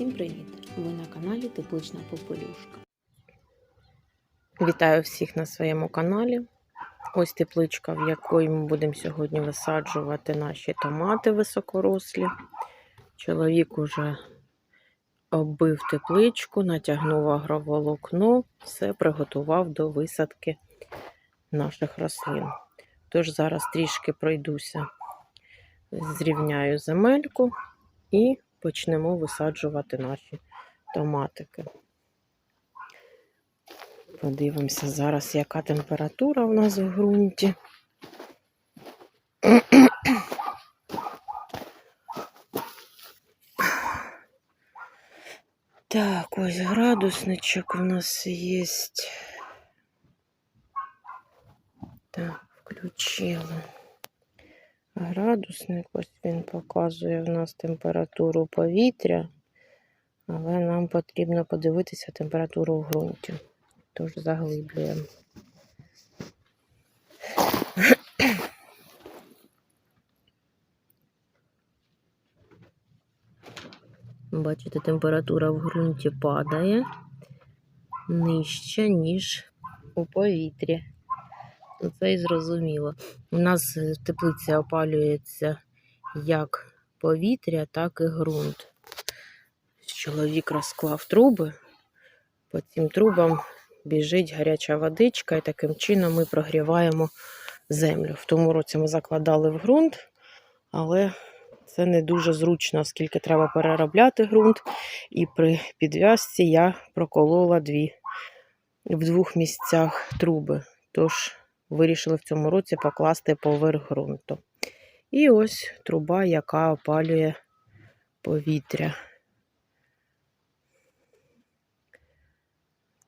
Всім привіт! Ви на каналі Теплична Попелюшка. Вітаю всіх на своєму каналі. Ось тепличка, в якої ми будемо сьогодні висаджувати наші томати високорослі. Чоловік уже оббив тепличку, натягнув агроволокно, все приготував до висадки наших рослин. Тож зараз трішки пройдуся, зрівняю земельку і почнемо висаджувати наші томатики. Подивимося зараз, яка температура у нас в ґрунті. Так, ось градусничок у нас є. Так, включила. Градусник, ось він показує в нас температуру повітря, але нам потрібно подивитися температуру в ґрунті. Тож заглиблюємо. Бачите, температура в ґрунті падає нижче, ніж у повітрі. Це і зрозуміло. У нас в теплиці опалюється як повітря, так і ґрунт. Чоловік розклав труби, по цим трубам біжить гаряча водичка, і таким чином ми прогріваємо землю. В тому році ми закладали в ґрунт, але це не дуже зручно, оскільки треба переробляти ґрунт. І при підв'язці я проколола дві в двох місцях труби. Тож вирішили в цьому році покласти поверх ґрунту. І ось труба, яка опалює повітря.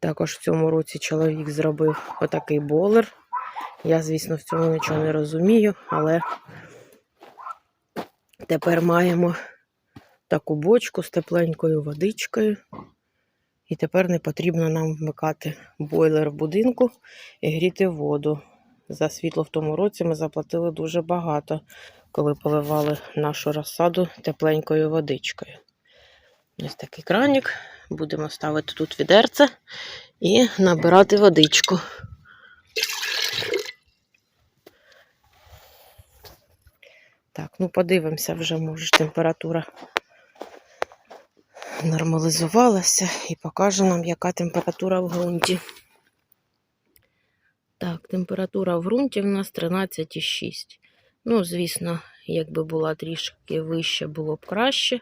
Також в цьому році чоловік зробив отакий болер. Я, звісно, в цьому нічого не розумію, але тепер маємо таку бочку з тепленькою водичкою. І тепер не потрібно нам вмикати бойлер в будинку і гріти воду. За світло в тому році ми заплатили дуже багато, коли поливали нашу розсаду тепленькою водичкою. Ось такий кранік. Будемо ставити тут відерце і набирати водичку. Так, ну подивимося, вже може температура нормалізувалася і покаже нам, яка температура в ґрунті. Так, температура в ґрунті в нас 13,6. Ну, звісно, якби була трішки вища, було б краще,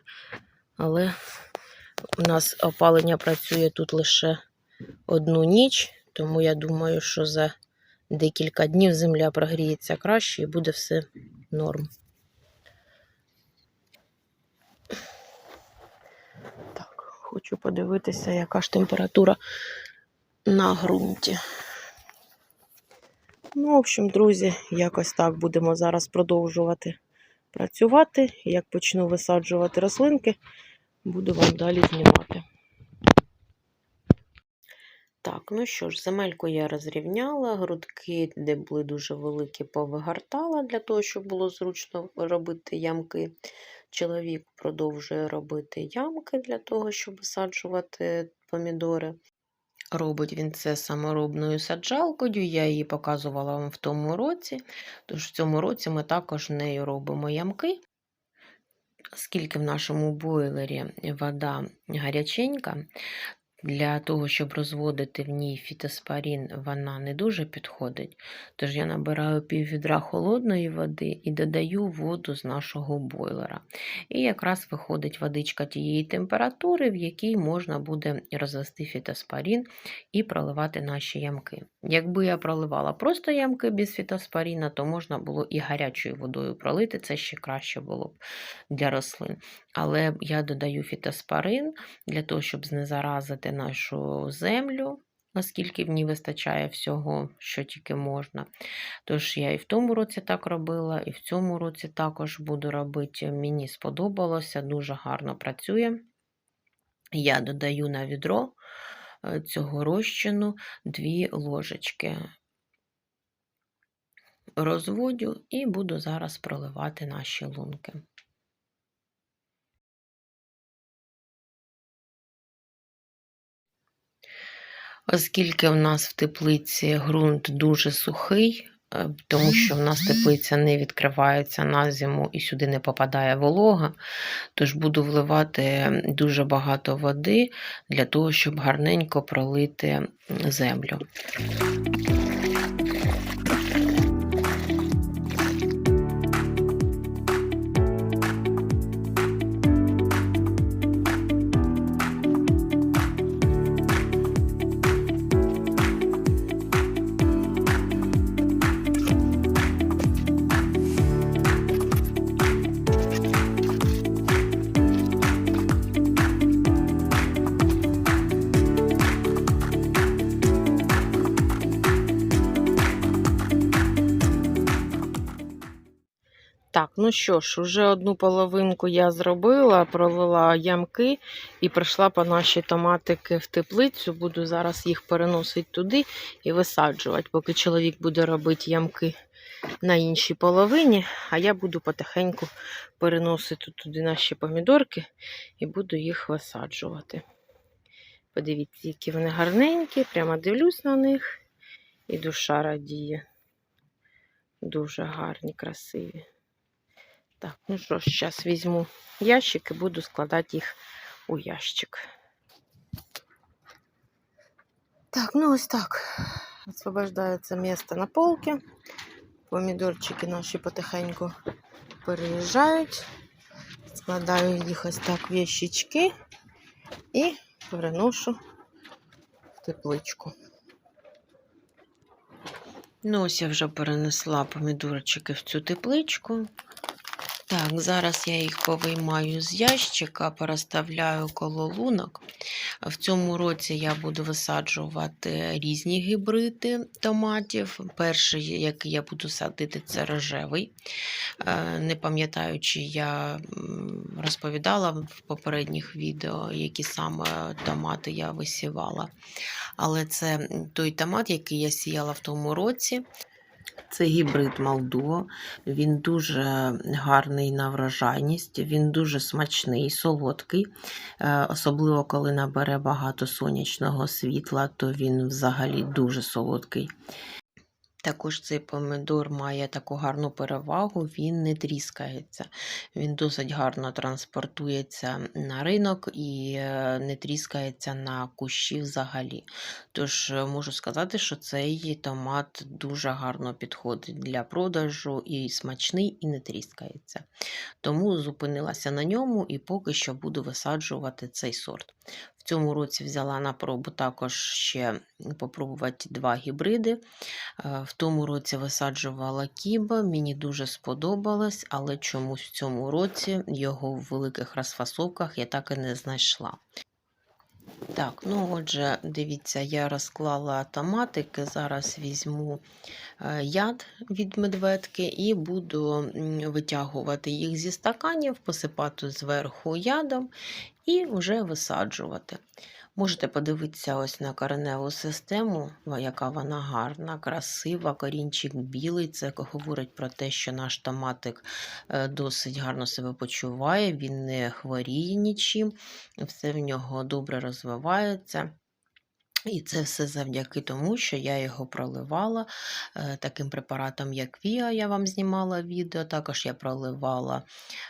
але у нас опалення працює тут лише одну ніч, тому я думаю, що за декілька днів земля прогріється краще і буде все норм. Так, хочу подивитися, яка ж температура на ґрунті. Ну, в общем, друзі, якось так будемо зараз продовжувати працювати. Як почну висаджувати рослинки, буду вам далі знімати. Так, ну що ж, земельку я розрівняла, грудки, де були дуже великі, повигортала для того, щоб було зручно робити ямки. Чоловік продовжує робити ямки для того, щоб висаджувати помідори. Робить він це саморобною саджалкою, я її показувала вам в тому році, тож в цьому році ми також нею робимо ямки. Оскільки в нашому бойлері вода гаряченька, для того, щоб розводити в ній фітоспорін, вона не дуже підходить. Тож я набираю пів відра холодної води і додаю воду з нашого бойлера. І якраз виходить водичка тієї температури, в якій можна буде розвести фітоспорін і проливати наші ямки. Якби я проливала просто ямки без фітоспоріна, то можна було і гарячою водою пролити, це ще краще було б для рослин. Але я додаю фітоспорин для того, щоб знезаразити нашу землю, наскільки в ній вистачає всього, що тільки можна. Тож я і в тому році так робила, і в цьому році також буду робити. Мені сподобалося, дуже гарно працює. Я додаю на відро е, цього розчину 2 ложечки. Розводю і буду зараз проливати наші лунки. Оскільки в нас в теплиці ґрунт дуже сухий, е, тому що в нас теплиця не відкривається на зиму і сюди не попадає волога, тож буду вливати дуже багато води для того, щоб гарненько пролити землю. Так, ну що ж, уже одну половинку я зробила, пролила ямки і прийшла по наші томатики в теплицю. Буду зараз їх переносити туди і висаджувати, поки чоловік буде робити ямки на іншій половині, а я буду потихеньку переносити туди наші помідорки і буду їх висаджувати. Подивіться, які вони гарненькі, прямо дивлюсь на них, і душа радіє. Дуже гарні, красиві. Так, ну що ж, зараз візьму ящик і буду складати їх у ящик. Так, ну ось так. Освобождається місце на полці. Помідорчики наші потихеньку переїжджають. Складаю їх ось так в ящички і переношу в тепличку. Ну, ось я вже перенесла помідорчики в цю тепличку. Так, зараз я їх повиймаю з ящика, переставляю коло лунок. В цьому році я буду висаджувати різні гібриди томатів. Перший, який я буду садити, це рожевий. Е, Не пам'ятаю, чи я розповідала в попередніх відео, які саме томати я висівала. Але це той томат, який я сіяла в тому році. Це гібрид Малдуо. Він дуже гарний на врожайність, він дуже смачний, солодкий. Е, Особливо, коли набере багато сонячного світла, то він взагалі дуже солодкий. Також цей помидор має таку гарну перевагу, він не тріскається. Він досить гарно транспортується на ринок і е, не тріскається на кущі взагалі. Тож е, можу сказати, що цей томат дуже гарно підходить для продажу і смачний, і не тріскається. Тому зупинилася на ньому і поки що буду висаджувати цей сорт. Цьому році взяла на пробу також ще попробувати два гібриди. Е, В тому році висаджувала кіба, мені дуже сподобалось, але чомусь в цьому році його в великих розфасовках я так і не знайшла. Так, ну отже, дивіться, я розклала томатики. Зараз візьму е, яд від медведки і буду витягувати їх зі стаканів, посипати зверху ядом і вже висаджувати. Можете подивитися ось на кореневу систему, яка вона гарна, красива, корінчик білий. Це говорить про те, що наш томатик е, досить гарно себе почуває, він не хворіє нічим, все в нього добре розвивається. І це все завдяки тому, що я його проливала е, таким препаратом, як Віа, я вам знімала відео. Також я проливала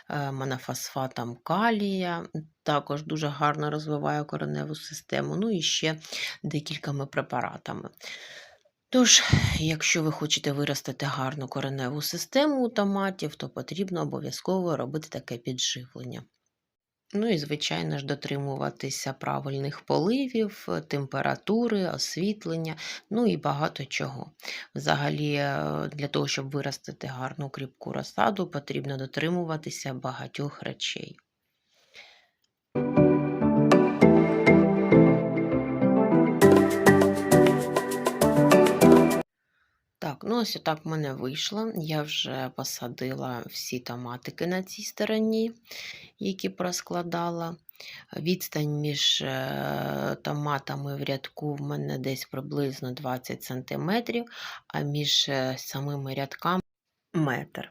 е, монофосфатом калія, також дуже гарно розвиває кореневу систему. Ну і ще декількома препаратами. Тож, якщо ви хочете виростити гарну кореневу систему у томатів, то потрібно обов'язково робити таке підживлення. Ну і, звичайно ж, дотримуватися правильних поливів, температури, освітлення, ну і багато чого. Взагалі, е, для того, щоб виростити гарну кріпку розсаду, потрібно дотримуватися багатьох речей. Так, ну ось отак в мене вийшло. Я вже посадила всі томатики на цій стороні, які проскладала. Відстань між е, томатами в рядку в мене десь приблизно 20 см, а між е, самими рядками метр.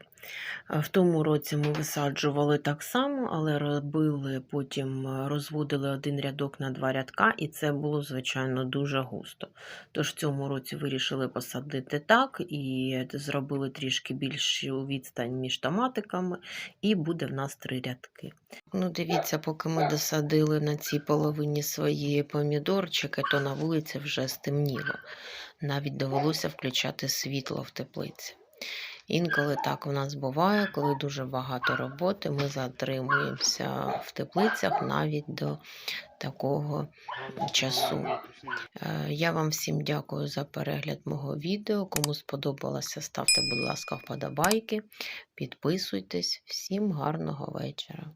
Е, В тому році ми висаджували так само, але робили потім е, розводили один рядок на два рядка, і це було, звичайно, дуже густо. Тож в цьому році вирішили посадити так і зробили трішки більшу відстань між томатиками, і буде в нас три рядки. Ну, дивіться, поки ми досадили на цій половині свої помідорчики, то на вулиці вже стемніло. Навіть довелося включати світло в теплиці. Інколи так у нас буває, коли дуже багато роботи, ми затримуємося в теплицях навіть до такого часу. Е, Я вам всім дякую за перегляд мого відео. Кому сподобалося, ставте, будь ласка, вподобайки, підписуйтесь. Всім гарного вечора.